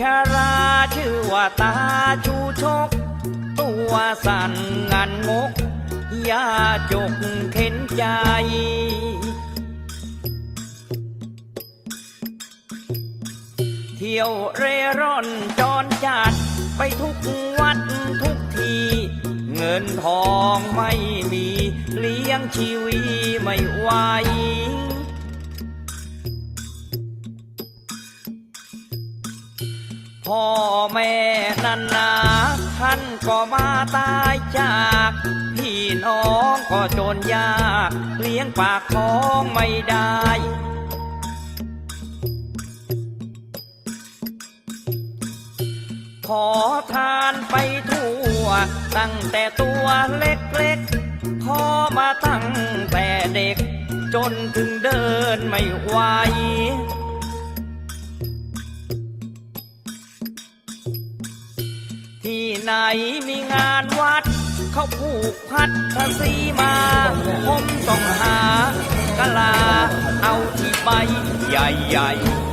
ชาราชื่อว่าตาชูชก ตัวสั่นงันงกยาจกเข็นใจเที่ยวเร่ร่อนจรจัดไปทุกวัดทุกที เงินทองไม่มี เลี้ยงชีวีไม่ไหว พ่อแม่นันนาท่านก็มาตายจาก พี่น้องก็จนยาก เลี้ยงปากท้องไม่ได้ขอทานไปทั่ว ตั้งแต่ตัวเล็กๆพอมาตั้งแต่เด็ก จนถึงเดินไม่ไหว ไหนมีงานวัด เขาผูกพัดภาษีมาผมต้องหากะลา เอาที่ใบใหญ่ๆ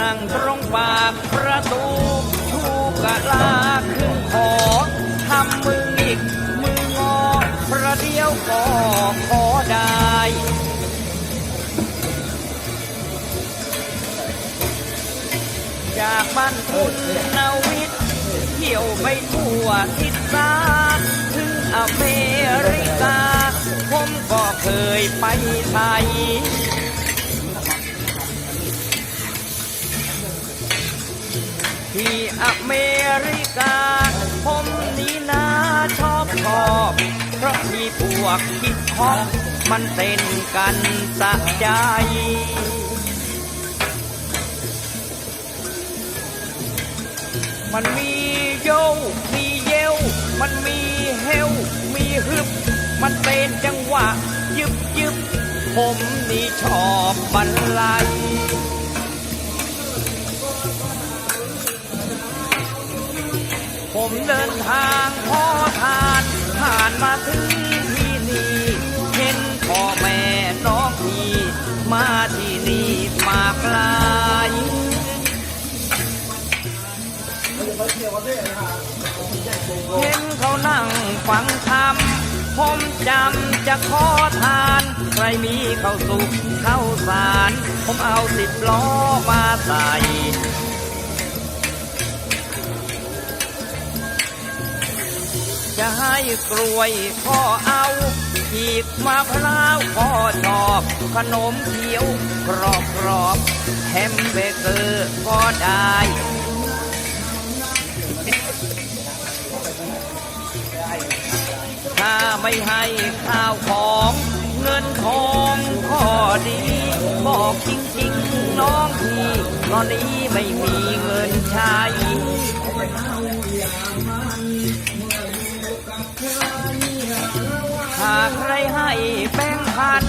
นั่งตรงปากประตูชูกะลา บ้านคุณนาวิทย์เที่ยวไปทั่วทิศตาถึงอเมริกา ผมก็เคยไปไทยที่อเมริกา ผมนี่นาชอบชอบเพราะมีพวกฮิปฮอปมันเต้นกันสะใจ มันมีโย มีเยวมันมีเฮลมีฮึบ มันเป็นจังหวะยึบยึบ ผมนี่ชอบบรรลัยผมเดินทาง เห็นเขานั่งฟังธรรมผมจำจะขอทาน ใครมีข้าวสุกข้าวสาร ผมเอาสิบล้อมาใส่จะให้กล้วยพ่อเอาขีกมะพร้าวพ่อชอบ ขนมเขียวกรอบกรอบแฮมเบเกอร์ก็ได้ ไม่ให้ข้าวของเงินทองขอดี บอกจริงๆน้องพี่ตอนนี้ไม่มีเงินใช้หากใครให้แบงพัน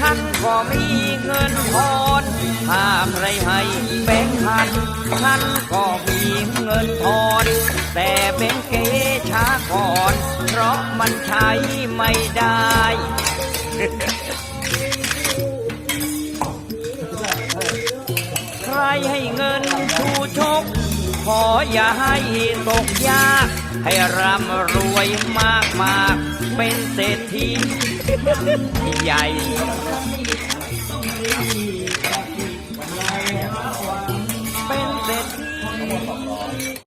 ฉันก็มีเงินทอนหากใครให้แบงพันฉันก็มีเงินทอนแต่แบงค์เกช้าก่อน มันใช้ไม่ได้ ใครให้เงินชูชก ขออย่าให้ตกยาก ให้ร่ำรวยมากมากๆเป็นเศรษฐีใหญ่เป็นเศรษฐี